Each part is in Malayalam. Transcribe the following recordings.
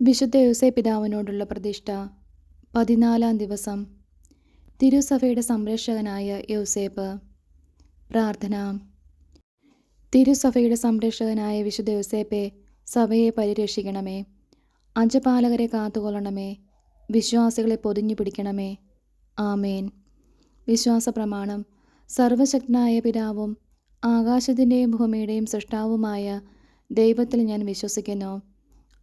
വിശുദ്ധ യോസേ പിതാവിനോടുള്ള പ്രതിഷ്ഠ. പതിനാലാം ദിവസം. തിരുസഭയുടെ സംരക്ഷകനായ യോസേപ്പ്. പ്രാർത്ഥന. തിരുസഭയുടെ സംരക്ഷകനായ വിശുദ്ധ യോസേപ്പെ സഭയെ പരിരക്ഷിക്കണമേ. അഞ്ചപാലകരെ കാത്തുകൊള്ളണമേ. വിശ്വാസികളെ പൊതിഞ്ഞു പിടിക്കണമേ. ആമേൻ. വിശ്വാസ പ്രമാണം സർവശക്തനായ പിതാവും ആകാശത്തിന്റെയും ഭൂമിയുടെയും സൃഷ്ടാവുമായ ദൈവത്തിൽ ഞാൻ വിശ്വസിക്കുന്നു.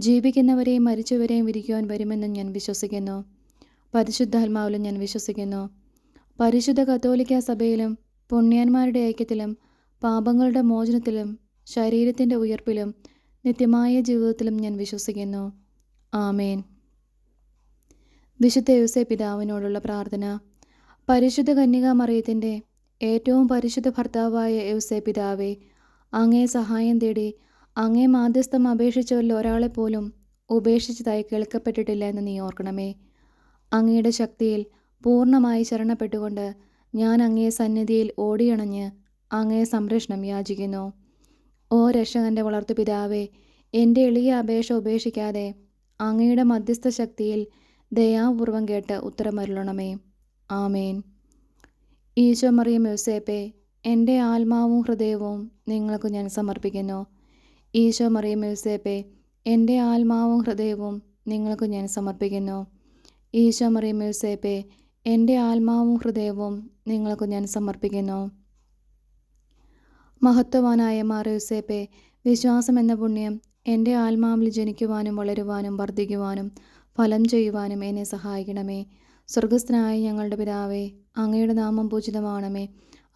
ജീവിക്കുന്നവരെയും മരിച്ചവരെയും വിരിക്കുവാൻ വരുമെന്ന് ഞാൻ വിശ്വസിക്കുന്നു. പരിശുദ്ധാത്മാവിലും ഞാൻ വിശ്വസിക്കുന്നു. പരിശുദ്ധ കത്തോലിക്ക സഭയിലും പുണ്യന്മാരുടെ ഐക്യത്തിലും പാപങ്ങളുടെ മോചനത്തിലും ശരീരത്തിന്റെ ഉയർപ്പിലും നിത്യമായ ജീവിതത്തിലും ഞാൻ വിശ്വസിക്കുന്നു. ആമേൻ. വിശുദ്ധ യുസെ പിതാവിനോടുള്ള പ്രാർത്ഥന. പരിശുദ്ധ കന്യകാമറിയത്തിന്റെ ഏറ്റവും പരിശുദ്ധ ഭർത്താവായ യുസെ പിതാവെ അങ്ങേ സഹായം തേടി അങ്ങേ മാധ്യസ്ഥം അപേക്ഷിച്ചവരിൽ ഒരാളെപ്പോലും ഉപേക്ഷിച്ചതായി കേൾക്കപ്പെട്ടിട്ടില്ല എന്ന് നീ ഓർക്കണമേ. അങ്ങയുടെ ശക്തിയിൽ പൂർണമായി ശരണപ്പെട്ടുകൊണ്ട് ഞാൻ അങ്ങേ സന്നിധിയിൽ ഓടിയണഞ്ഞ് അങ്ങേ സംരക്ഷണം യാചിക്കുന്നു. ഓ രക്ഷകന്റെ വളർത്തു പിതാവേ എന്റെ എളിയ അപേക്ഷ ഉപേക്ഷിക്കാതെ അങ്ങയുടെ മധ്യസ്ഥ ശക്തിയിൽ ദയാപൂർവം കേട്ട് ഉത്തരമരുളണമേ ആമേൻ. ഈശോ മറിയം യോസേപ്പെ എന്റെ ആത്മാവും ഹൃദയവും നിങ്ങൾക്ക് ഞാൻ സമർപ്പിക്കുന്നു. ഈശോ മറിയം യോസേപ്പെ എന്റെ ആത്മാവും ഹൃദയവും നിങ്ങൾക്ക് ഞാൻ സമർപ്പിക്കുന്നു. ഈശോ മറിയം യോസേപ്പെ എന്റെ ആത്മാവും ഹൃദയവും നിങ്ങൾക്ക് ഞാൻ സമർപ്പിക്കുന്നു. മഹത്വവാനായ മാറിയൂസേപ്പെ യോസേപ്പെ വിശ്വാസം എന്ന പുണ്യം എന്റെ ആത്മാവിൽ ജനിക്കുവാനും വളരുവാനും വർദ്ധിക്കുവാനും ഫലം ചെയ്യുവാനും എന്നെ സഹായിക്കണമേ. സ്വർഗസ്ഥനായ ഞങ്ങളുടെ പിതാവേ അങ്ങയുടെ നാമം പൂജിതമാണമേ.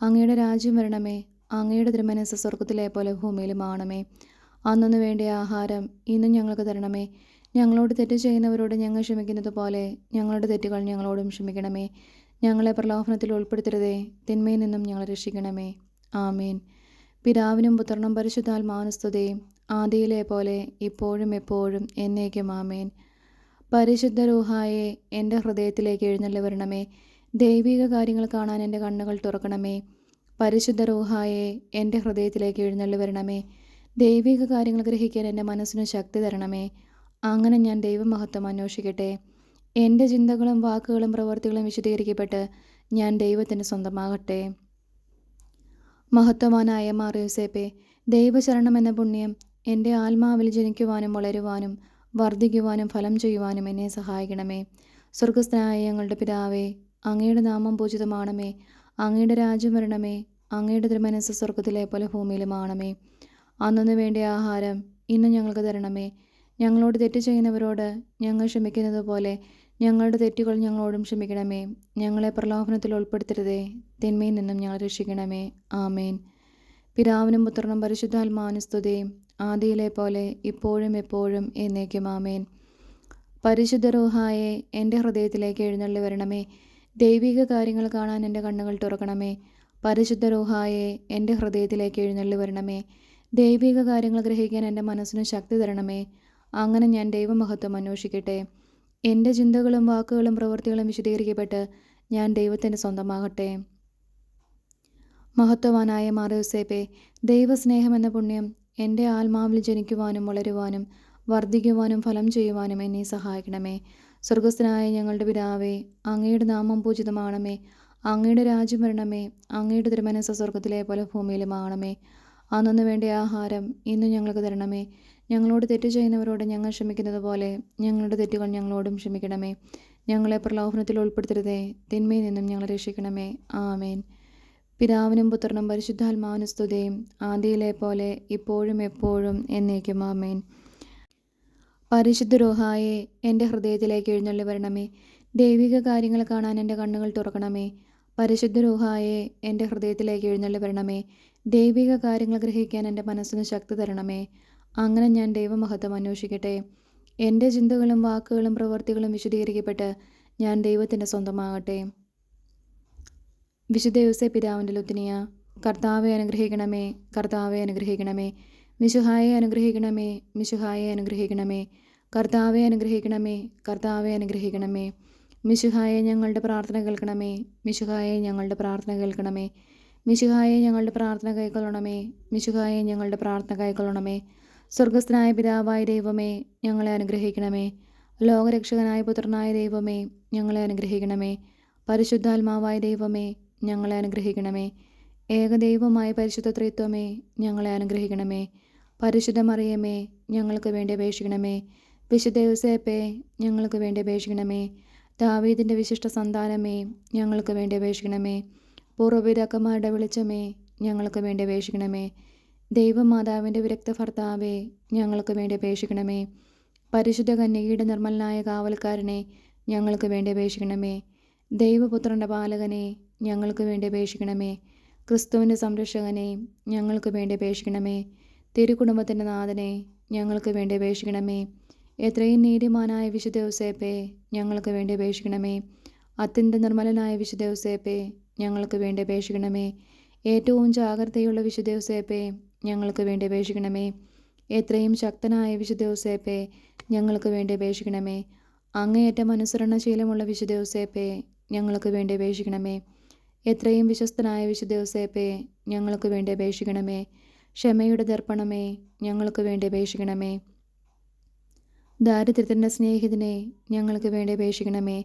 അങ്ങയുടെ രാജ്യം വരണമേ. അങ്ങയുടെ തിരുമനസ് സ്വർഗത്തിലെ പോലെ ഭൂമിയിലുമാണമേ അന്നു വേണ്ടിയ ആഹാരം ഇന്നും ഞങ്ങൾക്ക് തരണമേ. ഞങ്ങളോട് തെറ്റ് ചെയ്യുന്നവരോട് ഞങ്ങൾ ക്ഷമിക്കുന്നത് പോലെ ഞങ്ങളുടെ തെറ്റുകൾ ഞങ്ങളോടും ക്ഷമിക്കണമേ. ഞങ്ങളെ പ്രലോഭനത്തിൽ ഉൾപ്പെടുത്തരുതേ. തിന്മയിൽ നിന്നും ഞങ്ങളെ രക്ഷിക്കണമേ. ആമേൻ. പിതാവിനും പുത്രനും പരിശുദ്ധാത്മാനുസ്തുതയും ആദിയിലെ പോലെ ഇപ്പോഴും എപ്പോഴും എന്നേക്കും ആമേൻ. പരിശുദ്ധ രൂഹായെ എന്റെ ഹൃദയത്തിലേക്ക് എഴുന്നള്ളി വരണമേ. ദൈവിക കാര്യങ്ങൾ കാണാൻ എന്റെ കണ്ണുകൾ തുറക്കണമേ. പരിശുദ്ധ രൂഹായെ എന്റെ ഹൃദയത്തിലേക്ക് എഴുന്നള്ളി വരണമേ. ദൈവിക കാര്യങ്ങൾ ഗ്രഹിക്കാൻ എന്റെ മനസ്സിന് ശക്തി തരണമേ. അങ്ങനെ ഞാൻ ദൈവമഹത്വം അന്വേഷിക്കട്ടെ. എന്റെ ചിന്തകളും വാക്കുകളും പ്രവൃത്തികളും വിശദീകരിക്കപ്പെട്ട് ഞാൻ ദൈവത്തിന് സ്വന്തമാകട്ടെ. മഹത്വമാനായ മാറിയുസേപ്പെ യൂസേപ്പെ ദൈവശരണം എന്ന പുണ്യം എന്റെ ആത്മാവിൽ ജനിക്കുവാനും വളരുവാനും വർദ്ധിക്കുവാനും ഫലം ചെയ്യുവാനും എന്നെ സഹായിക്കണമേ. സ്വർഗസ്ഥനായ ഞങ്ങളുടെ പിതാവേ അങ്ങയുടെ നാമം പൂജിതമാണമേ. അങ്ങയുടെ രാജ്യം വരണമേ. അങ്ങയുടെ തിരുമനസ് സ്വർഗത്തിലെ പോലെ ഭൂമിയിലുമാണമേ അന്നു വേണ്ടിയ ആഹാരം ഇന്ന് ഞങ്ങൾക്ക് തരണമേ. ഞങ്ങളോട് തെറ്റ് ചെയ്യുന്നവരോട് ഞങ്ങൾ ക്ഷമിക്കുന്നത് പോലെ ഞങ്ങളുടെ തെറ്റുകൾ ഞങ്ങളോടും ക്ഷമിക്കണമേ. ഞങ്ങളെ പ്രലോഭനത്തിൽ ഉൾപ്പെടുത്തരുതേ. തിന്മയിൽ നിന്നും ഞങ്ങൾ രക്ഷിക്കണമേ. ആമേൻ. പിതാവിനും പുത്രനും പരിശുദ്ധാത്മാനുസ്തുതയും ആദിയിലെ പോലെ ഇപ്പോഴും എപ്പോഴും എന്നേക്കും ആമേൻ. പരിശുദ്ധ എന്റെ ഹൃദയത്തിലേക്ക് എഴുന്നള്ളി വരണമേ. ദൈവിക കാര്യങ്ങൾ കാണാൻ എന്റെ കണ്ണുകൾ തുറക്കണമേ. പരിശുദ്ധ എന്റെ ഹൃദയത്തിലേക്ക് എഴുന്നള്ളി വരണമേ. ദൈവിക കാര്യങ്ങൾ ഗ്രഹിക്കാൻ എന്റെ മനസ്സിന് ശക്തി തരണമേ. അങ്ങനെ ഞാൻ ദൈവമഹത്വം അന്വേഷിക്കട്ടെ. എന്റെ ചിന്തകളും വാക്കുകളും പ്രവൃത്തികളും വിശദീകരിക്കപ്പെട്ട് ഞാൻ ദൈവത്തിന്റെ സ്വന്തമാകട്ടെ. മഹത്വവാനായ മാറയോസേപ്പെ ദൈവസ്നേഹം എന്ന പുണ്യം എന്റെ ആത്മാവിൽ ജനിക്കുവാനും വളരുവാനും വർദ്ധിക്കുവാനും ഫലം ചെയ്യുവാനും എന്നെ സഹായിക്കണമേ. സ്വർഗസ്ഥനായ ഞങ്ങളുടെ പിതാവേ അങ്ങയുടെ നാമം പൂജിതമാണമേ. അങ്ങയുടെ രാജ്യം വരണമേ. അങ്ങയുടെ തിരുമനസ്സ സ്വർഗത്തിലെ പോലെ ഭൂമിയിലുമാണമേ അന്നു വേണ്ട ആഹാരം ഇന്നും ഞങ്ങൾക്ക് തരണമേ. ഞങ്ങളോട് തെറ്റ് ചെയ്യുന്നവരോട് ഞങ്ങൾ ക്ഷമിക്കുന്നത് പോലെ ഞങ്ങളുടെ തെറ്റുകൾ ഞങ്ങളോടും ക്ഷമിക്കണമേ. ഞങ്ങളെ പ്രലോഭനത്തിൽ ഉൾപ്പെടുത്തരുതേ. തിന്മയിൽ നിന്നും ഞങ്ങളെ രക്ഷിക്കണമേ. ആമേൻ. പിതാവിനും പുത്രനും പരിശുദ്ധാത്മാവിനും ആദിയിലെ പോലെ ഇപ്പോഴും എപ്പോഴും എന്നേക്കും. ആമേൻ. പരിശുദ്ധ രോഹായെ എന്റെ ഹൃദയത്തിലേക്ക് എഴുന്നള്ളി വരണമേ. ദൈവിക കാര്യങ്ങൾ കാണാൻ എന്റെ കണ്ണുകൾ തുറക്കണമേ. പരിശുദ്ധ രോഹായെ എന്റെ ഹൃദയത്തിലേക്ക് എഴുന്നള്ളി വരണമേ. ദൈവിക കാര്യങ്ങൾ ഗ്രഹിക്കാൻ എന്റെ മനസ്സിന് ശക്തി തരണമേ. അങ്ങനെ ഞാൻ ദൈവമഹത്വം അന്വേഷിക്കട്ടെ. എന്റെ ചിന്തകളും വാക്കുകളും പ്രവൃത്തികളും വിശദീകരിക്കപ്പെട്ട് ഞാൻ ദൈവത്തിന്റെ സ്വന്തമാകട്ടെ. വിശുദ്ധ യൂസെ പിതാവിന്റെ ലുത്തിനിയ കർത്താവെ അനുഗ്രഹിക്കണമേ കർത്താവെ അനുഗ്രഹിക്കണമേ മിശുഹായെ അനുഗ്രഹിക്കണമേ മിശുഹായെ അനുഗ്രഹിക്കണമേ കർത്താവെ അനുഗ്രഹിക്കണമേ കർത്താവെ അനുഗ്രഹിക്കണമേ മിശുഹായെ ഞങ്ങളുടെ പ്രാർത്ഥന കേൾക്കണമേ മിശുഹായെ ഞങ്ങളുടെ പ്രാർത്ഥന കേൾക്കണമേ മിശുഹായെ ഞങ്ങളുടെ പ്രാർത്ഥന കൈക്കൊള്ളണമേ മിശുഹായെ ഞങ്ങളുടെ പ്രാർത്ഥന കൈക്കൊള്ളണമേ. സ്വർഗസ്ഥനായ പിതാവായ ദൈവമേ ഞങ്ങളെ അനുഗ്രഹിക്കണമേ. ലോകരക്ഷകനായ പുത്രനായ ദൈവമേ ഞങ്ങളെ അനുഗ്രഹിക്കണമേ. പരിശുദ്ധാത്മാവായ ദൈവമേ ഞങ്ങളെ അനുഗ്രഹിക്കണമേ. ഏകദൈവമായ പരിശുദ്ധ ത്രിത്വമേ ഞങ്ങളെ അനുഗ്രഹിക്കണമേ. പരിശുദ്ധമറിയമേ ഞങ്ങൾക്ക് വേണ്ടി അപേക്ഷിക്കണമേ. വിശുദ്ധ ദിവസേപ്പേ ഞങ്ങൾക്ക് വേണ്ടി അപേക്ഷിക്കണമേ. ദാവീദിന്റെ വിശിഷ്ട സന്താനമേ ഞങ്ങൾക്ക് വേണ്ടി അപേക്ഷിക്കണമേ. പൂർവപിതാക്കന്മാരുടെ വെളിച്ചമേ ഞങ്ങൾക്ക് വേണ്ടി അപേക്ഷിക്കണമേ. ദൈവമാതാവിന്റെ വിരക്ത ഭർത്താവേ ഞങ്ങൾക്ക് വേണ്ടി അപേക്ഷിക്കണമേ. പരിശുദ്ധ കന്യകയുടെ നിർമ്മലനായ കാവൽക്കാരനെ ഞങ്ങൾക്ക് വേണ്ടി അപേക്ഷിക്കണമേ. ദൈവപുത്രന്റെ പാലകനെ ഞങ്ങൾക്ക് വേണ്ടി അപേക്ഷിക്കണമേ. ക്രിസ്തുവിന്റെ സംരക്ഷകനെ ഞങ്ങൾക്ക് വേണ്ടി അപേക്ഷിക്കണമേ. തിരുക്കുടുംബത്തിന്റെ നാഥനെ ഞങ്ങൾക്ക് വേണ്ടി അപേക്ഷിക്കണമേ. എത്രയും നീതിമാനായ വിശുദ്ധ ഔസേപ്പെ ഞങ്ങൾക്ക് വേണ്ടി അപേക്ഷിക്കണമേ. അത്യന്ത നിർമ്മലനായ വിശുദ്ധ ഔസേപ്പെ ഞങ്ങൾക്ക് വേണ്ടി അപേക്ഷിക്കണമേ. ഏറ്റവും ജാഗ്രതയുള്ള വിശുദ്ധേവസേപ്പെ ഞങ്ങൾക്ക് വേണ്ടി അപേക്ഷിക്കണമേ. എത്രയും ശക്തനായ വിശുദ്ധേവസേപ്പെ ഞങ്ങൾക്ക് വേണ്ടി അപേക്ഷിക്കണമേ. അങ്ങേയറ്റം അനുസരണശീലമുള്ള വിശുദ്ധേവസേപ്പെ ഞങ്ങൾക്ക് വേണ്ടി അപേക്ഷിക്കണമേ. എത്രയും വിശ്വസ്തനായ വിശുദ്ധേവസേപ്പെ ഞങ്ങൾക്ക് വേണ്ടി അപേക്ഷിക്കണമേ. ക്ഷമയുടെ ദർപ്പണമേ ഞങ്ങൾക്ക് വേണ്ടി അപേക്ഷിക്കണമേ. ദാരിദ്ര്യത്തിന്റെ സ്നേഹിതനെ ഞങ്ങൾക്ക് വേണ്ടി അപേക്ഷിക്കണമേ.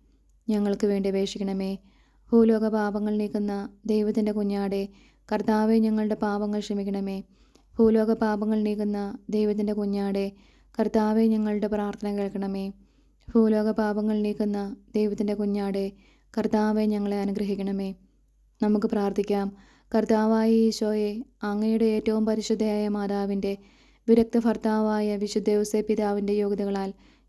ഞങ്ങൾക്ക് വേണ്ടി അപേക്ഷിക്കണമേ. ഭൂലോക പാപങ്ങൾ നീക്കുന്ന ദൈവത്തിന്റെ കുഞ്ഞാടെ കർത്താവെ ഞങ്ങളുടെ പാപങ്ങൾ ക്ഷമിക്കണമേ. ഭൂലോക പാപങ്ങൾ നീക്കുന്ന ദൈവത്തിന്റെ കുഞ്ഞാടെ കർത്താവെ ഞങ്ങളുടെ പ്രാർത്ഥന കേൾക്കണമേ. ഭൂലോക പാപങ്ങൾ നീക്കുന്ന ദൈവത്തിന്റെ കുഞ്ഞാടെ കർത്താവെ ഞങ്ങളെ അനുഗ്രഹിക്കണമേ. നമുക്ക് പ്രാർത്ഥിക്കാം. കർത്താവായ ഈശോയെ അങ്ങയുടെ ഏറ്റവും പരിശുദ്ധയായ മാതാവിന്റെ വിരക്ത ഭർത്താവായ വിശുദ്ധ യോസേ പിതാവിന്റെ യോഗ്യതകളാൽ